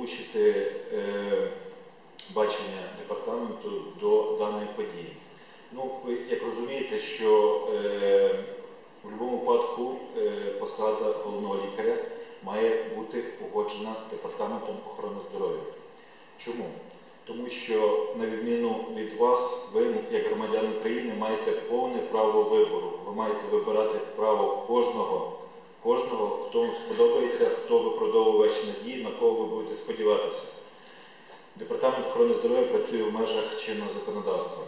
озвучити е, бачення департаменту до даної події. Ну, ви як розумієте, що е, в будь-якому випадку е, посада головного лікаря має бути погоджена департаментом охорони здоров'я. Чому? Тому що, на відміну від вас, ви, як громадян України, маєте повне право вибору. Ви маєте вибирати право кожного, кожного, хто вам сподобається, хто виправдовує ваші надії, на кого ви будете сподіватися. Департамент охорони здоров'я працює в межах чинного законодавства.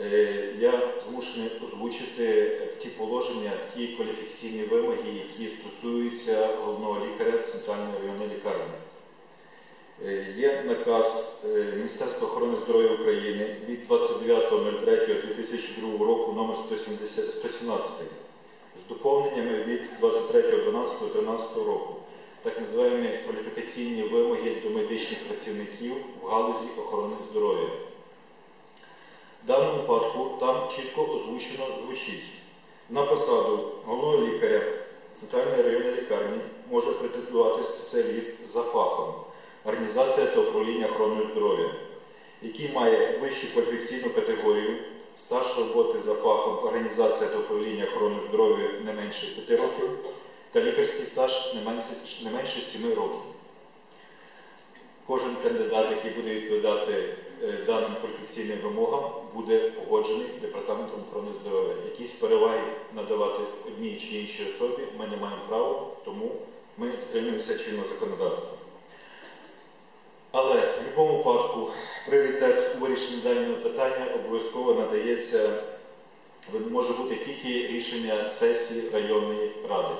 Е, Я змушений озвучити ті положення, ті кваліфікаційні вимоги, які стосуються головного лікаря Центральної районної лікарні. Е, Є наказ е, Міністерства охорони здоров'я України від 29.03.2002 року номер 117 з 23.12.13 року, так називаємо кваліфікаційні вимоги до медичних працівників в галузі охорони здоров'я. В даному випадку там чітко озвучено звучить. На посаду головного лікаря Центральної районної лікарні може претендувати спеціаліст за фахом організація та управління охороною здоров'я, який має вищу кваліфікаційну категорію, стаж роботи за фахом організація та управління охороною здоров'я не менше 5 років та лікарський стаж не менше, не менше 7 років. Кожен кандидат, який буде відповідати е, даним кваліфікаційним вимогам, буде погоджений департаментом охорони здоров'я. Якісь переваги надавати одній чи іншій особі ми не маємо права, тому ми дотримуємося чинного законодавства. Але будь-якому випадку пріоритет у вирішенні даного питання обов'язково надається, може бути тільки рішення сесії районної ради.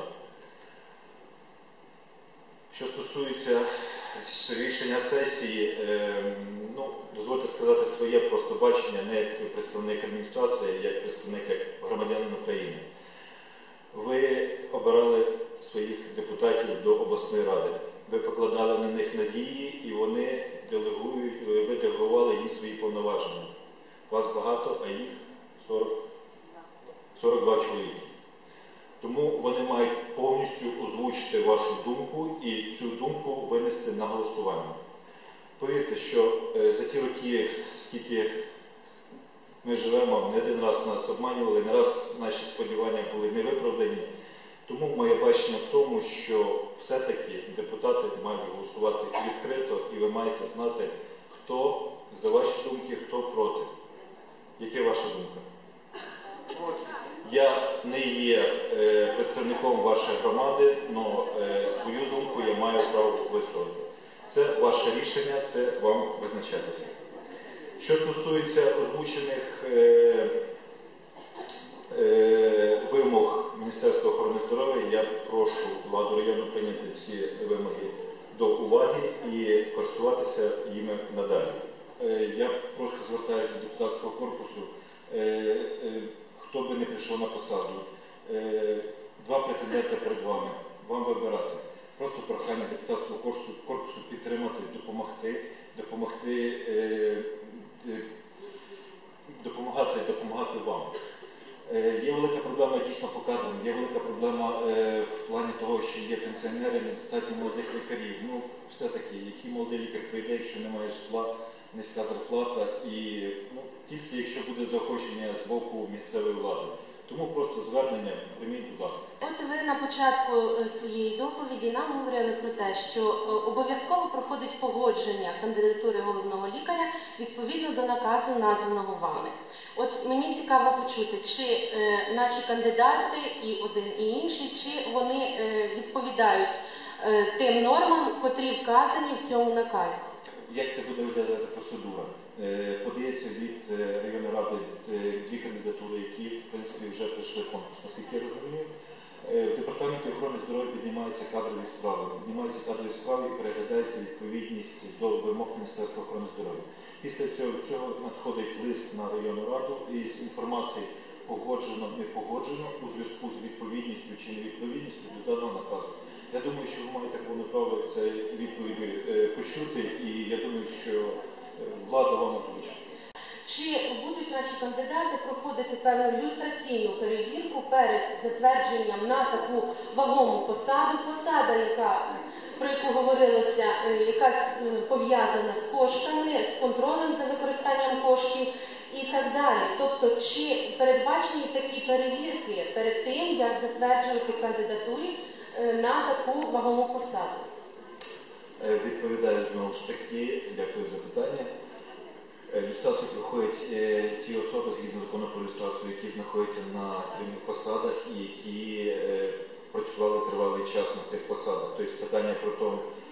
Що стосується рішення сесії, ем, ну, дозвольте сказати своє просто бачення не як представник адміністрації, а як представник громадянин України. Ви обирали своїх депутатів до обласної ради. Ви покладали на них надії і вони делегують, ви делегували їм свої повноваження. Вас багато, а їх 40, 42 чоловіки. Тому вони мають повністю озвучити вашу думку і цю думку винести на голосування. Повірте, що е, за ті роки, скільки ми живемо, не один раз нас обманювали, не раз наші сподівання були не виправдані. Тому моє бачення в тому, що все-таки депутати мають голосувати відкрито, і ви маєте знати, хто за ваші думки, хто проти. Яка ваша думка? Я не є е, представником вашої громади, але свою думку я маю право висловити. Це ваше рішення, це вам визначатися. Що стосується озвучених е, е, вимог Міністерства охорони здоров'я, я прошу владу району прийняти ці вимоги до уваги і користуватися їми надалі. Е, я просто звертаюся до депутатського корпусу. Е, е, хто би не прийшов на посаду, два претенденти перед вами, вам вибирати. Просто прохання депутатського корпусу, корпусу підтримати, допомогти, допомогти, е, д- допомагати, допомагати вам. Е, Є велика проблема дійсно показана, є велика проблема е, в плані того, що є пенсіонери, недостатньо молодих лікарів. Ну, все-таки, який молодий лікар прийде, якщо немає житла, низька зарплата, і ну, тільки якщо буде заохочення з боку місцевої влади. Тому просто звернення прийміть, будь ласка. От ви на початку е, своєї доповіді нам говорили про те, що е, обов'язково проходить погодження кандидатури головного лікаря відповідно до наказу, названого вами. Мені цікаво почути, чи е, наші кандидати, і один і інший, чи вони е, відповідають е, тим нормам, котрі вказані в цьому наказі. Як це буде виглядати процедура? Е, Подається від е, районної ради е, дві кандидатури, які в принципі вже пройшли конкурс. Наскільки я розумію, в департаменті охорони здоров'я піднімаються кадрові справи. Піднімаються кадрові справи і переглядається відповідність до вимог Міністерства охорони здоров'я. Після цього всього надходить лист на районну раду із інформацією погоджено, не погоджено у зв'язку з відповідністю чи невідповідністю до даного наказу. Я думаю, що ви маєте повне право це відповіді е, почути, і я думаю, що е, влада вам озвучить. Чи будуть наші кандидати проходити певну люстраційну перевірку перед затвердженням на таку вагому посаду, посада, яка про яку говорилося, е, якась е, пов'язана з коштами, з контролем за використанням коштів і так далі. Тобто, чи передбачені такі перевірки перед тим, як затверджувати кандидатурі е, на таку вагому посаду? Відповідаю знову ж таки, дякую за питання. Е, Люстрацію проходять е, ті особи згідно закону про люстрацію, які знаходяться на керівних посадах і які е, працювали тривалий час на цих посадах. Тобто питання про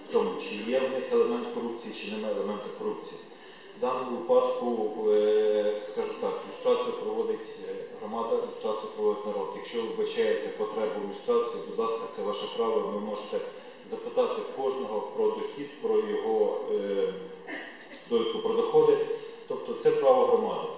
в тому, чи є в них елемент корупції, чи немає елементу корупції. В даному випадку, е, скажу так, люстрацію проводить е, громада, люстрацію проводить народ. Якщо ви вбачаєте потребу в люстрації, будь ласка, це ваше право, ви можете запитати кожного про дохід, про його е, довідку про доходи. Тобто це право громади.